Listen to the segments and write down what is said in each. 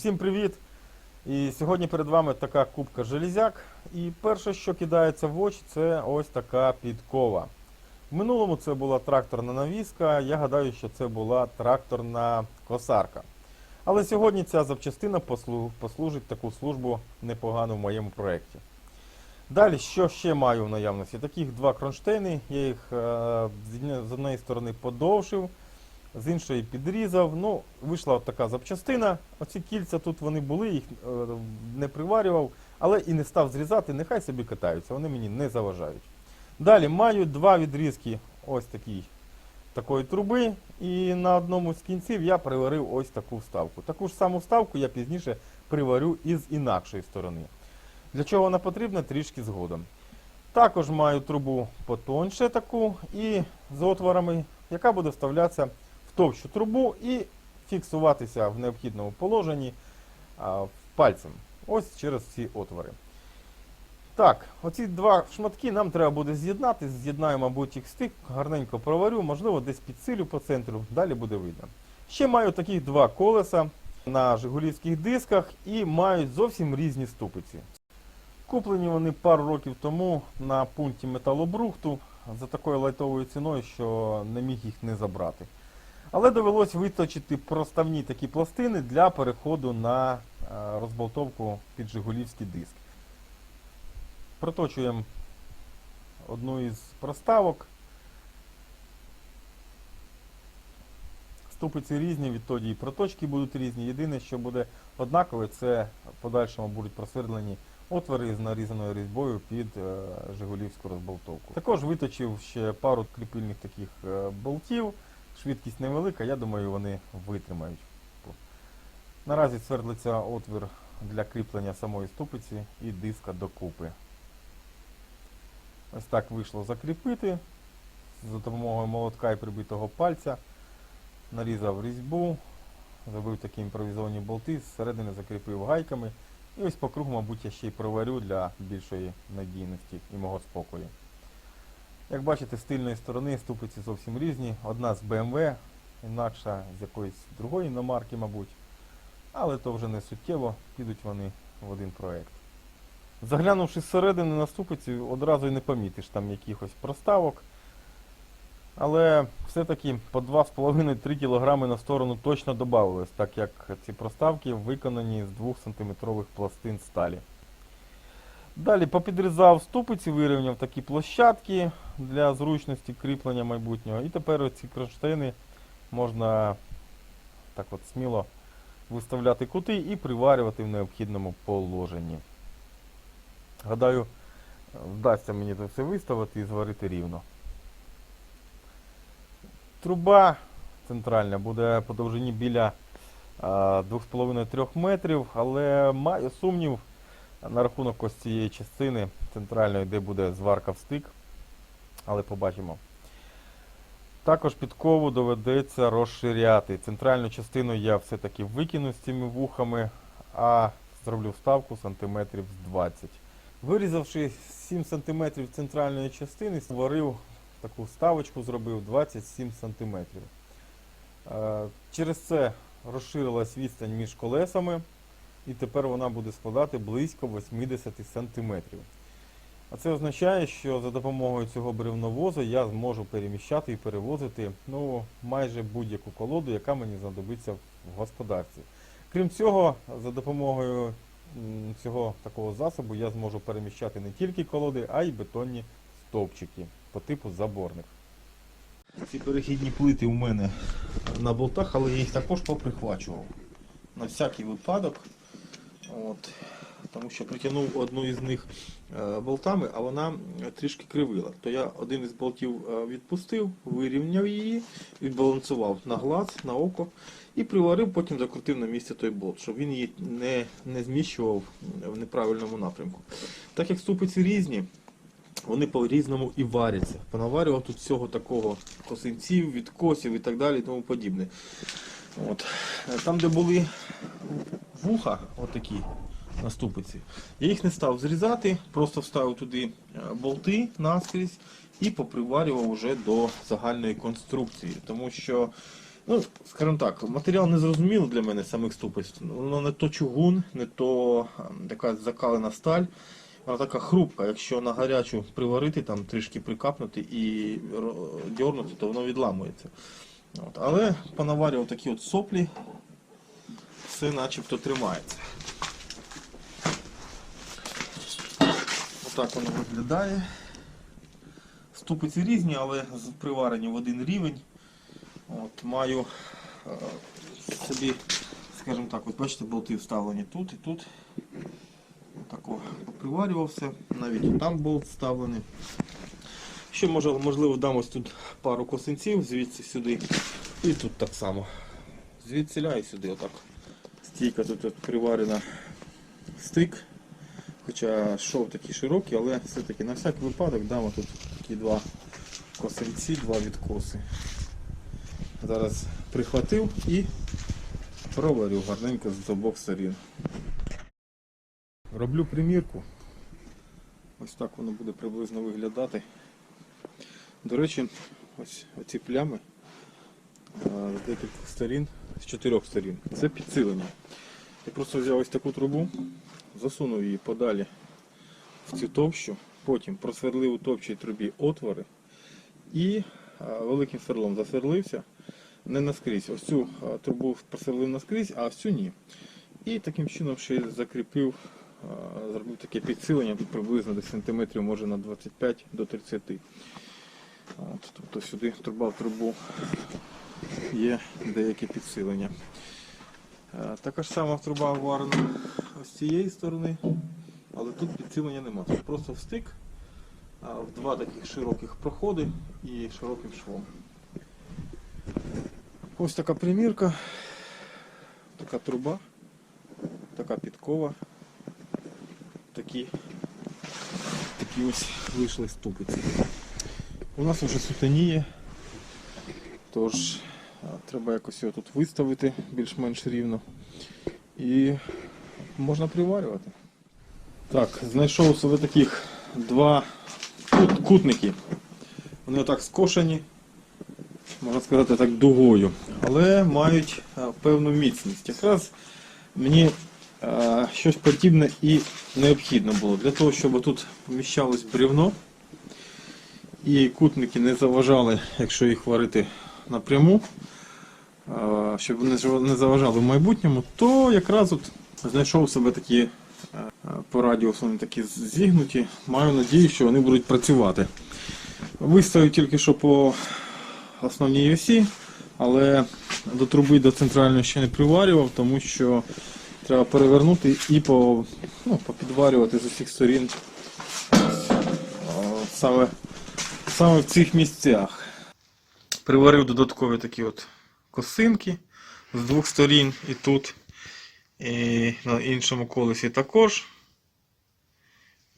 Всім привіт! І сьогодні перед вами така кубка железяк. І перше, що кидається в очі, це ось така підкова. В минулому це була тракторна навіска, я гадаю, що це була тракторна косарка. Але сьогодні ця запчастина послужить таку службу непогану в моєму проєкті. Далі, що ще маю в наявності? Таких два кронштейни, я їх е, з однієї сторони подовшив, з іншої підрізав. Ну, вийшла от така запчастина. Оці кільця тут вони були, їх е, не приварював, але і не став зрізати, нехай собі катаються, вони мені не заважають. Далі маю два відрізки ось такий, такої труби, і на одному з кінців я приварив ось таку вставку. Таку ж саму вставку я пізніше приварю із інакшої сторони. Для чого вона потрібна, трішки згодом. Також маю трубу потоньше таку і з отворами, яка буде вставлятися товщу трубу і фіксуватися в необхідному положенні пальцем. Ось через ці отвори. Так, оці два шматки нам треба буде з'єднати. З'єднаю, мабуть, їх стик, гарненько проварю, можливо, десь підсилю по центру, далі буде видно. Ще маю таких два колеса на жигулівських дисках і мають зовсім різні ступиці. Куплені вони пару років тому на пункті металобрухту за такою лайтовою ціною, що не міг їх не забрати. Але довелось виточити проставні такі пластини для переходу на е, розболтовку під жигулівський диск. Проточуємо одну із проставок. Ступиці різні, відтоді і проточки будуть різні. Єдине, що буде однакове, це в подальшому будуть просвердлені отвори з нарізаною різьбою під е, жигулівську розболтовку. Також виточив ще пару кріпильних таких е, болтів. Швидкість невелика, я думаю, вони витримають. Наразі свердлиться отвір для кріплення самої ступиці і диска докупи. Ось так вийшло закріпити за допомогою молотка і прибитого пальця. Нарізав різьбу, зробив такі імпровізовані болти, зсередини закріпив гайками. І ось по кругу, мабуть, я ще й проварю для більшої надійності і мого спокою. Як бачите, з тильної сторони ступиці зовсім різні. Одна з BMW, інакша з якоїсь другої іномарки, мабуть. Але то вже не суттєво, підуть вони в один проект. Заглянувши зсередини на ступиці, одразу й не помітиш там якихось проставок. Але все-таки по 2,5-3 кг на сторону точно додавалось, так як ці проставки виконані з 2-см пластин сталі. Далі попідрізав ступиці, вирівняв такі площадки для зручності кріплення майбутнього. І тепер ці кронштейни можна так от сміло виставляти кути і приварювати в необхідному положенні. Гадаю, вдасться мені це все виставити і зварити рівно. Труба центральна буде по довжині біля 2,5-3 метрів, але маю сумнів на рахунок ось цієї частини центральної, де буде зварка в стик. Але побачимо. Також підкову доведеться розширяти. Центральну частину я все-таки викину з цими вухами, а зроблю вставку сантиметрів з 20. Вирізавши 7 см центральної частини, створив таку вставочку, зробив 27 см. Е, Через це розширилась відстань між колесами, і тепер вона буде складати близько 80 см. А це означає, що за допомогою цього бревновозу я зможу переміщати і перевозити ну, майже будь-яку колоду, яка мені знадобиться в господарстві. Крім цього, за допомогою цього такого засобу я зможу переміщати не тільки колоди, а й бетонні стовпчики по типу заборних. Ці перехідні плити у мене на болтах, але я їх також поприхвачував. На всякий випадок. От, тому що притягнув одну із них е, болтами, а вона трішки кривила. То я один із болтів е, відпустив, вирівняв її, відбалансував на глаз, на око і приварив, потім закрутив на місце той болт, щоб він її не, не зміщував в неправильному напрямку. Так як ступиці різні, вони по-різному і варяться. Понаварював тут всього такого косинців, відкосів і так далі і тому подібне. От. Е, Там, де були вуха, отакі на ступиці, я їх не став зрізати, просто вставив туди е, болти наскрізь і поприварював уже до загальної конструкції. Тому що Ну, скажімо так, матеріал не зрозумілий для мене самих ступиць. Воно не то чугун, не то ем, така закалена сталь. Вона така хрупка. Якщо на гарячу приварити, там трішки прикапнути і дьорнути, то воно відламується. От. Але понаварював такі от соплі, все начебто тримається. Отак воно виглядає. Ступиці різні, але приварені в один рівень. От, маю е, собі, скажімо так, от бачите, болти вставлені тут і тут. Отако поприварював все. Навіть там болт вставлений. Ще може, можливо дам ось тут пару косинців звідси сюди. І тут так само. Звідсіля і сюди отак. Стійка тут от приварена стик. Хоча шов такий широкий, але все-таки на всяк випадок дам тут такі два косинці, два відкоси. Зараз прихватив і проварю гарненько з обох сторін. Роблю примірку. Ось так воно буде приблизно виглядати. До речі, ось оці плями з декількох сторін, з чотирьох сторін. Це підсилення. Я просто взяв ось таку трубу, засунув її подалі в цю товщу, потім просверлив у товчій трубі отвори і великим сверлом засверлився не наскрізь. Ось цю трубу просверлив наскрізь, а ось цю ні. І таким чином ще закріпив, зробив таке підсилення приблизно десь сантиметрів може на 25 до 30. От, тобто сюди труба в трубу є деяке підсилення. Е, Така ж сама труба варена з цієї сторони, але тут підсилення немає. Тут просто встик в два таких широких проходи і широким швом. Ось така примірка, така труба, така підкова, такі, такі ось вийшли ступиці. У нас вже сутеніє, тож треба якось його тут виставити більш-менш рівно. І можна приварювати. Так, знайшов собі таких два кут, кутники. Вони отак скошені, можна сказати так, дугою, але мають а, певну міцність. Якраз мені а, щось подібне і необхідно було для того, щоб тут поміщалось бревно і кутники не заважали, якщо їх варити напряму, щоб вони не заважали в майбутньому, то якраз от знайшов себе такі е, по радіусу вони такі зігнуті. Маю надію, що вони будуть працювати. Виставив тільки що по основній осі, але до труби до центральної ще не приварював, тому що треба перевернути і по, ну, попідварювати з усіх сторін саме, саме в цих місцях. Приварив додаткові такі от косинки з двох сторін і тут, і на іншому колесі також.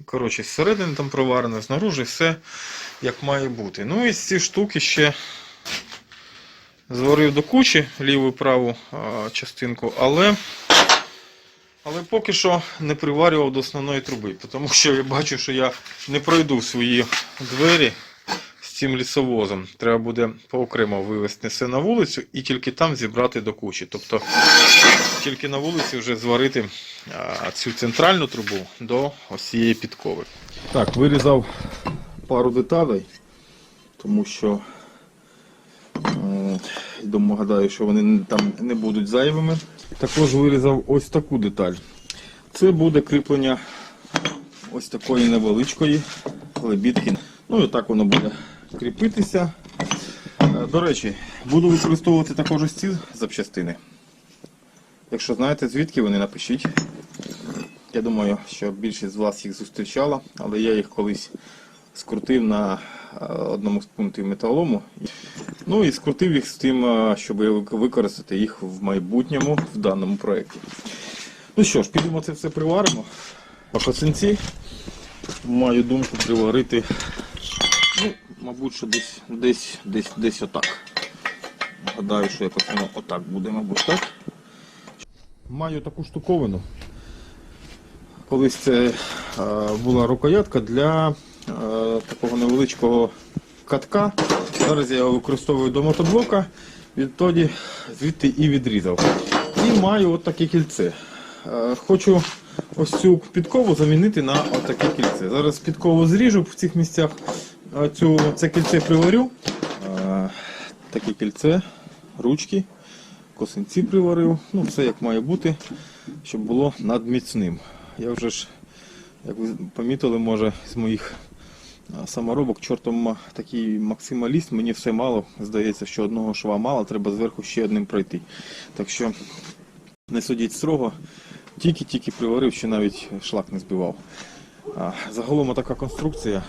Коротше, зсередини там проварено, знаружи все як має бути. Ну і ці штуки ще зварив до кучі ліву і праву частинку, але, але поки що не приварював до основної труби, тому що я бачу, що я не пройду свої двері цим лісовозом. Треба буде поокремо вивезти все на вулицю і тільки там зібрати до кучі. Тобто тільки на вулиці вже зварити цю центральну трубу до ось цієї підкови. Так, вирізав пару деталей, тому що е, думаю, гадаю, що вони там не будуть зайвими. Також вирізав ось таку деталь. Це буде кріплення ось такої невеличкої лебідки. Ну і так воно буде кріпитися. Е, До речі, буду використовувати також ось ці запчастини. Якщо знаєте звідки вони, напишіть. Я думаю, що більшість з вас їх зустрічала, але я їх колись скрутив на е, одному з пунктів металолому. Ну і скрутив їх з тим, е, щоб використати їх в майбутньому в даному проєкті. Ну що ж, підемо це все приваримо. По маю думку приварити, ну, мабуть, що десь, десь, десь, десь отак. Гадаю, що якось воно отак буде, мабуть, так. Маю таку штуковину. Колись це була рукоятка для такого невеличкого катка. Зараз я його використовую до мотоблока. Відтоді звідти і відрізав. І маю от таке кільце. Хочу ось цю підкову замінити на от таке кільце. Зараз підкову зріжу в цих місцях, цю, це кільце приварю. Таке кільце, ручки, косинці приварив. Ну, все як має бути, щоб було надміцним. Я вже ж, як ви помітили, може, з моїх саморобок, чортом такий максималіст, мені все мало. Здається, що одного шва мало, треба зверху ще одним пройти. Так що не судіть строго, тільки-тільки приварив, ще навіть шлак не збивав. Загалом така конструкція.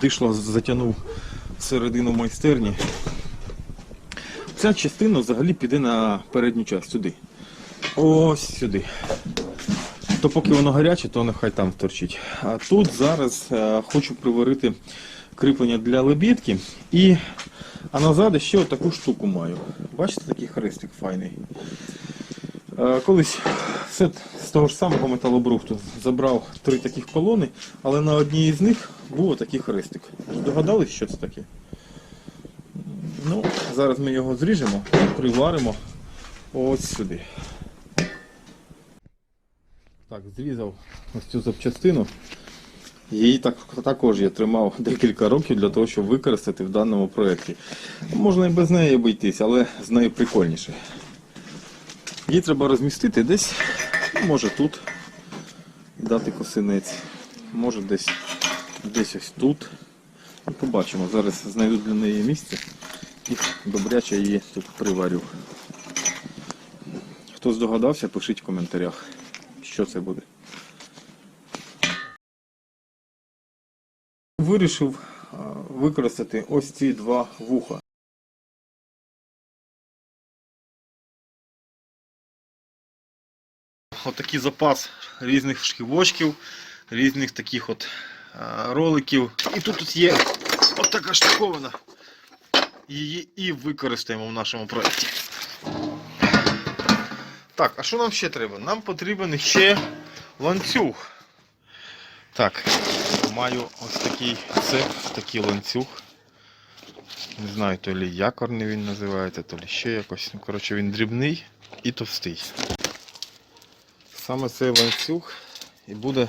Дишло затягнув середину майстерні. Ця частина взагалі піде на передню частину сюди. Ось сюди. То поки воно гаряче, то нехай там торчить. А тут зараз е, хочу приварити кріплення для лебідки. І, а назад ще таку штуку маю. Бачите, такий хрестик файний. Е, Колись все з того ж самого металобрухту забрав три таких колони, але на одній з них був такий хрестик. Догадались, що це таке? Ну, зараз ми його зріжемо приваримо ось сюди. Так, зрізав ось цю запчастину. Її так, також я тримав декілька років для того, щоб використати в даному проєкті. Можна і без неї обійтись, але з нею прикольніше. Її треба розмістити десь, може тут дати косинець, може десь, десь ось тут. Ну, Побачимо, зараз знайду для неї місце і добряче її тут приварю. Хто здогадався, пишіть в коментарях, що це буде. Вирішив використати ось ці два вуха. Отакий запас різних шківочків, різних таких от роликів. І тут, тут є отака штуковина. Її і використаємо в нашому проєкті. Так, а що нам ще треба? Нам потрібен ще ланцюг. Так, маю ось такий цеп, такий ланцюг. Не знаю, то лі якорний він називається, то лі ще якось. Ну, коротше, він дрібний і товстий. Саме цей ланцюг і буде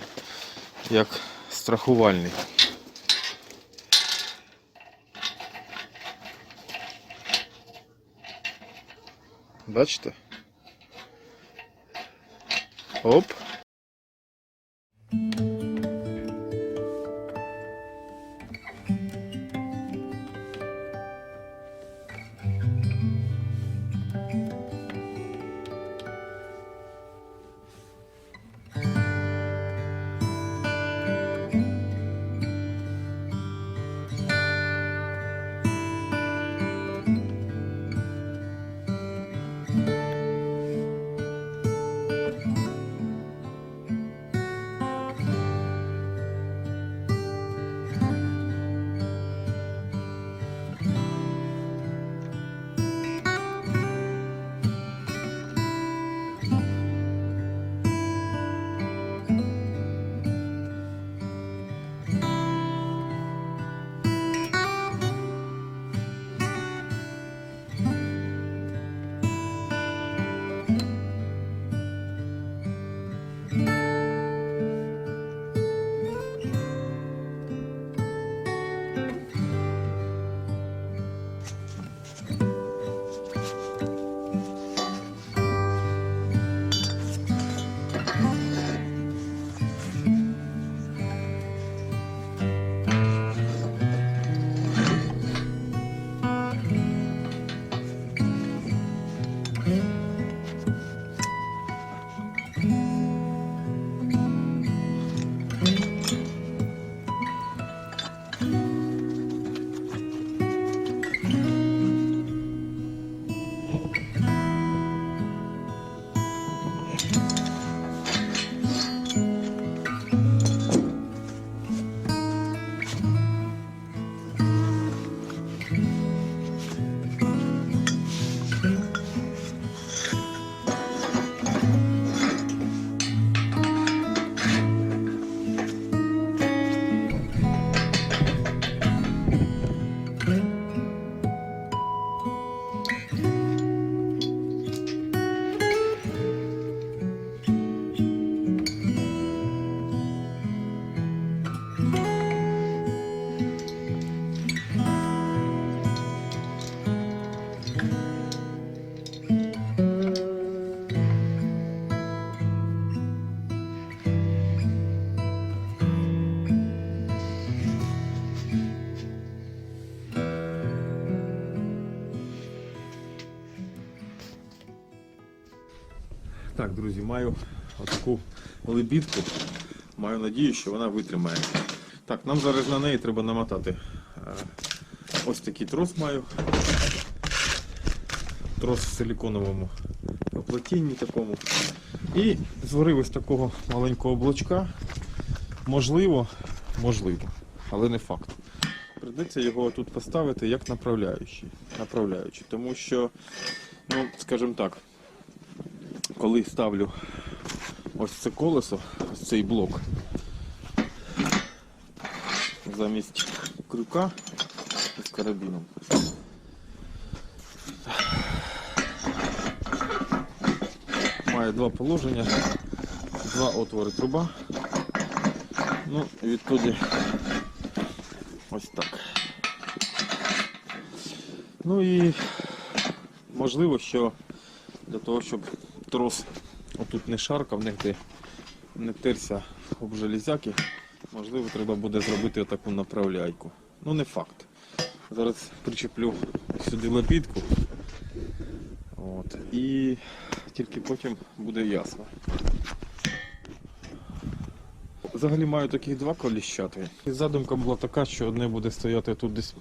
як страхувальний. Бачите? Оп. Так, друзі, маю отаку лебідку. Маю надію, що вона витримає. Так, нам зараз на неї треба намотати. е, Ось такий трос маю. Трос в силіконовому оплетінні такому. І зварив ось такого маленького блочка. Можливо, можливо, але не факт. Придеться його тут поставити як направляючий. направляючий. Тому що, ну, скажімо так, коли ставлю ось це колесо, ось цей блок, замість крюка з карабіном. Має два положення, два отвори труба. Ну, відтоді ось так. Ну і можливо, що для того, щоб трос отут не шаркав, те- не терся об железяки, можливо, треба буде зробити таку направляйку. Ну не факт. Зараз причеплю сюди лебідку. От. І тільки потім буде ясно. Взагалі маю таких два коліщати. І задумка була така, що одне буде стояти тут десь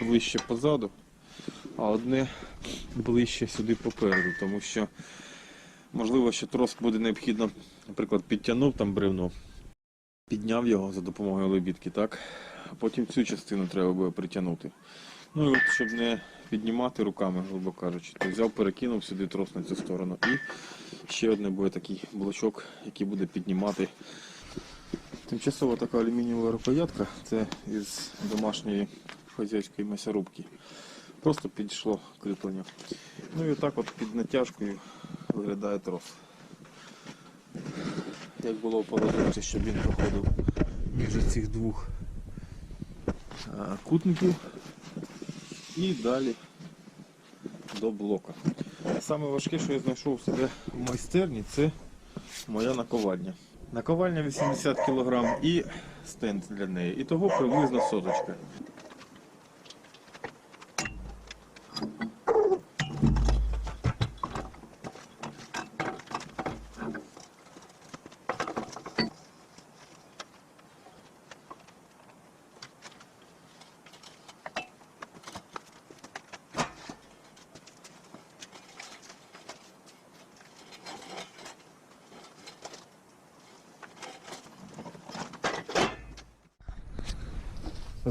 ближче позаду, а одне ближче сюди попереду, тому що можливо, що трос буде необхідно, наприклад, підтягнув там бревно, підняв його за допомогою лебідки, так? А потім цю частину треба буде притягнути. Ну і от, щоб не піднімати руками, грубо кажучи, то взяв, перекинув сюди трос на цю сторону. І ще одне буде такий блочок, який буде піднімати. Тимчасова така алюмінієва рукоятка, це із домашньої хазяйської м'ясорубки. Просто підійшло кріплення. Ну і отак от під натяжкою виглядає трос. Як було розробці, щоб він проходив між цих двох кутників і далі до блока. Саме важке, що я знайшов себе в майстерні, це моя наковальня. Наковальня 80 кг і стенд для неї. І того приблизно соточка.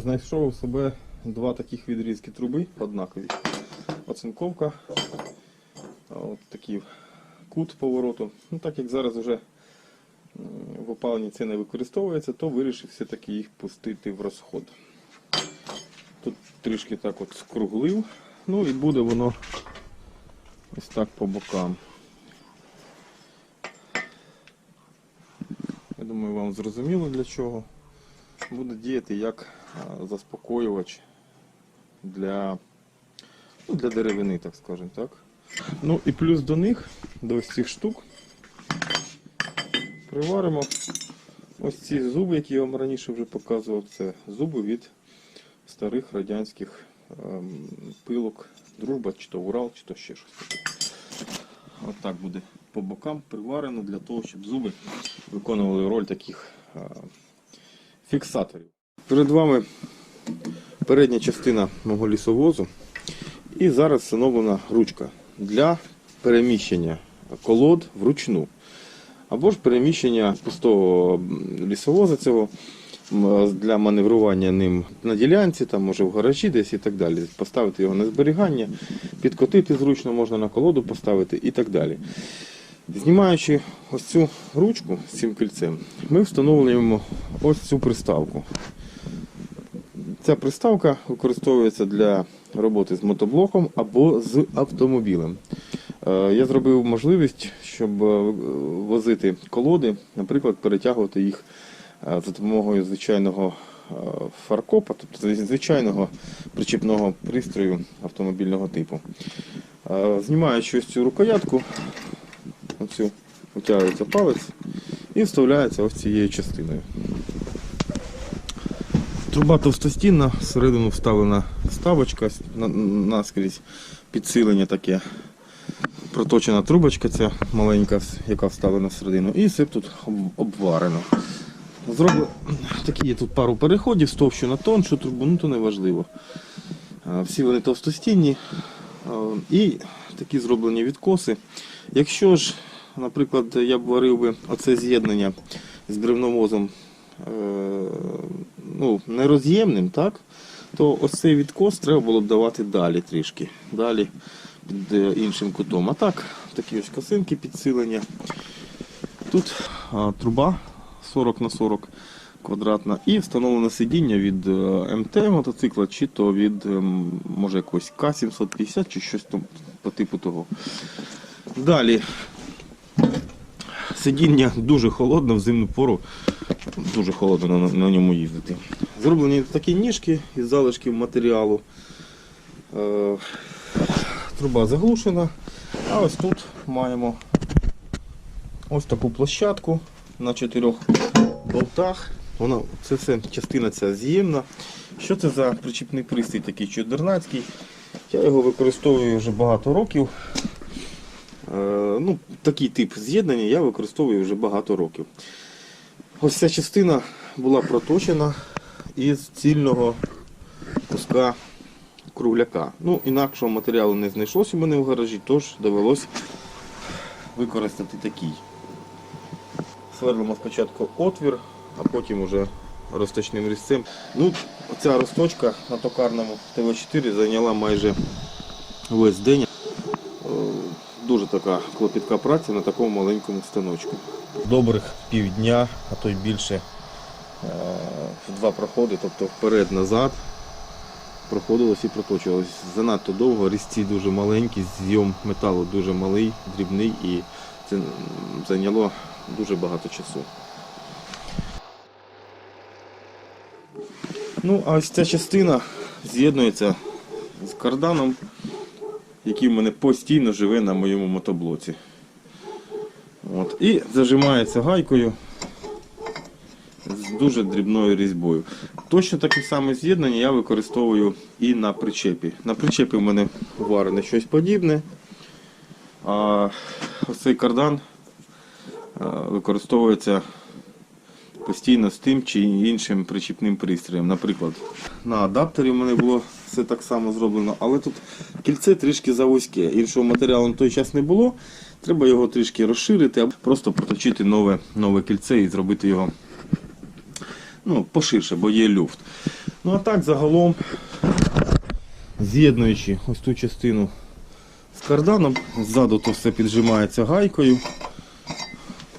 Знайшов у себе два таких відрізки труби однакові. Оцинковка, от такий кут повороту. Ну, так як зараз вже в опаленні це не використовується, то вирішив все-таки їх пустити в розход. Тут трішки так от скруглив, ну і буде воно ось так по бокам. Я думаю, вам зрозуміло для чого. Буде діяти як заспокоювач для, ну, для деревини, так скажемо так. Ну і плюс до них, до ось цих штук, приваримо ось ці зуби, які я вам раніше вже показував. Це зуби від старих радянських ем, пилок. Дружба, чи то Урал, чи то ще щось таке. От так буде по бокам приварено для того, щоб зуби виконували роль таких а, фіксаторів. Перед вами передня частина мого лісовозу. І зараз встановлена ручка для переміщення колод вручну. Або ж переміщення пустого лісовоза цього для маневрування ним на ділянці, там, може в гаражі десь і так далі. Поставити його на зберігання, підкотити зручно, можна на колоду поставити і так далі. Знімаючи ось цю ручку з цим кільцем, ми встановлюємо ось цю приставку. Ця приставка використовується для роботи з мотоблоком або з автомобілем. Е, Я зробив можливість, щоб е, возити колоди, наприклад, перетягувати їх е, за допомогою звичайного фаркопа, тобто звичайного причіпного пристрою автомобільного типу. Знімаючи ось цю рукоятку, оцю витягується палець і вставляється ось цією частиною. Труба товстостінна, всередину вставлена вставочка наскрізь, підсилення таке. проточена трубочка ця маленька, яка вставлена всередину, і все тут обварено. Зроблю такі є тут пару переходів з товщу на тоншу трубу, ну то не важливо. Всі вони товстостінні і такі зроблені відкоси. Якщо ж, наприклад, я б варив би оце з'єднання з бревновозом е, ну, нероз'ємним, так? то ось цей відкос треба було б давати далі трішки. Далі під е, іншим кутом. А так, такі ось косинки підсилення. Тут труба 40 на 40 квадратна і встановлене сидіння від е, МТ мотоцикла, чи то від ем, може якогось К750 чи щось там по типу того. Далі сидіння дуже холодне в зимну пору. Дуже холодно на, на ньому їздити. Зроблені такі ніжки із залишків матеріалу. Е, труба заглушена. А ось тут маємо ось таку площадку на чотирьох болтах. Вона, це все частина ця з'ємна. Що це за причіпний пристрій такий чудернацький? Я його використовую вже багато років. Е, ну, такий тип з'єднання я використовую вже багато років. Ось ця частина була проточена із цільного куска кругляка. Ну, інакшого матеріалу не знайшлося у мене в гаражі, тож довелось використати такий. Сверлимо спочатку отвір, а потім уже розточним різцем. Ну, Ця розточка на токарному ТВ4 зайняла майже весь день. Така клопітка праця на такому маленькому станочку. Добрих півдня, а то й більше е, в два проходи, тобто вперед-назад. Проходилось і проточувалось. Занадто довго, різці дуже маленькі, зйом металу дуже малий, дрібний і це зайняло дуже багато часу. Ну, а ось ця частина з'єднується з карданом, який в мене постійно живе на моєму мотоблоці. От. І зажимається гайкою з дуже дрібною різьбою. Точно таке саме з'єднання я використовую і на причепі. На причепі в мене варене щось подібне. А ось цей кардан використовується постійно з тим чи іншим причіпним пристроєм. Наприклад, на адаптері в мене було все так само зроблено, але тут кільце трішки завузьке. Іншого матеріалу на той час не було. Треба його трішки розширити, або просто проточити нове, нове кільце і зробити його ну, поширше, бо є люфт. Ну а так загалом, з'єднуючи ось ту частину з карданом, ззаду то все піджимається гайкою.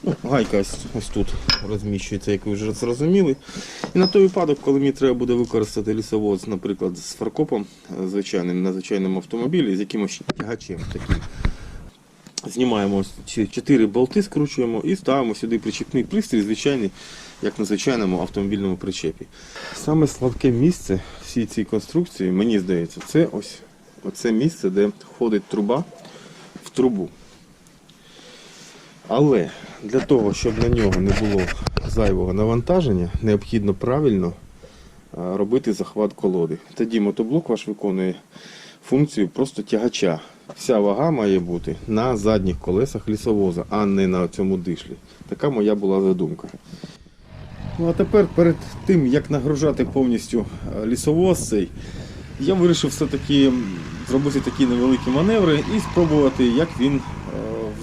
Гайка ось, ось тут розміщується, як ви вже зрозуміли. І на той випадок, коли мені треба буде використати лісовоз, наприклад, з фаркопом е, звичайним, на звичайному автомобілі, з якимось тягачем таким. Знімаємо ці чотири болти, скручуємо і ставимо сюди причепний пристрій, звичайний, як на звичайному автомобільному причепі. Саме слабке місце всій цій конструкції, мені здається, це ось оце місце, де входить труба в трубу. Але для того, щоб на нього не було зайвого навантаження, необхідно правильно робити захват колоди. Тоді мотоблок ваш виконує функцію просто тягача. Вся вага має бути на задніх колесах лісовоза, а не на цьому дишлі. Така моя була задумка. Ну а тепер перед тим, як нагружати повністю е, лісовоз цей, я вирішив все-таки зробити такі невеликі маневри і спробувати, як він е,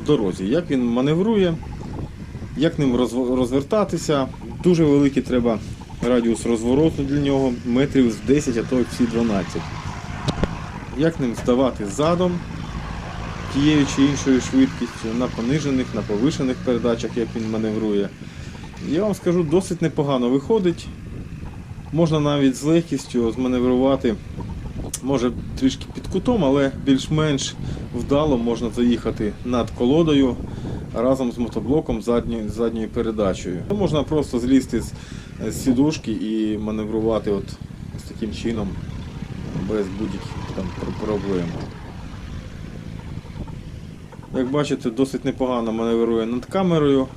дорозі, як він маневрує, як ним розвертатися. Дуже великий треба радіус розвороту для нього, метрів з 10, а то всі 12. Як ним здавати задом тією чи іншою швидкістю, на понижених, на повишених передачах, як він маневрує. Я вам скажу, досить непогано виходить. Можна навіть з легкістю зманеврувати, може трішки під кутом, але більш-менш вдало можна заїхати над колодою разом з мотоблоком задньою, задньою передачею. Можна просто злізти з, з сідушки і маневрувати от, ось таким чином без будь-яких проблем. Як бачите, досить непогано маневрує над камерою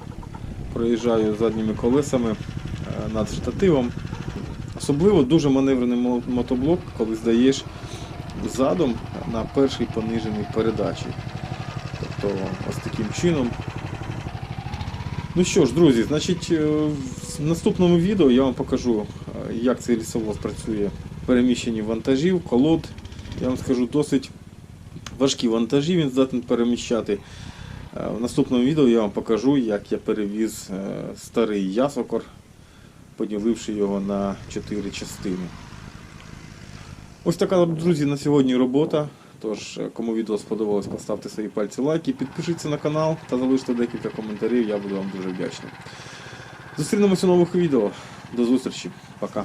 проїжджаю задніми колесами е, над штативом. Особливо дуже маневрений мотоблок, коли здаєш задом на першій пониженій передачі. Тобто Ось таким чином. Ну що ж, друзі, значить, е, в наступному відео я вам покажу, е, як цей лісовоз працює в переміщенні вантажів, колод. Я вам скажу, досить важкі вантажі він здатний переміщати. Е, В наступному відео я вам покажу, як я перевіз старий ясокор, поділивши його на 4 частини. Ось така, друзі, на сьогодні робота. Тож, кому відео сподобалось, поставте свої пальці лайки, підпишіться на канал та залиште декілька коментарів, я буду вам дуже вдячний. Зустрінемося у нових відео. До зустрічі. Пока.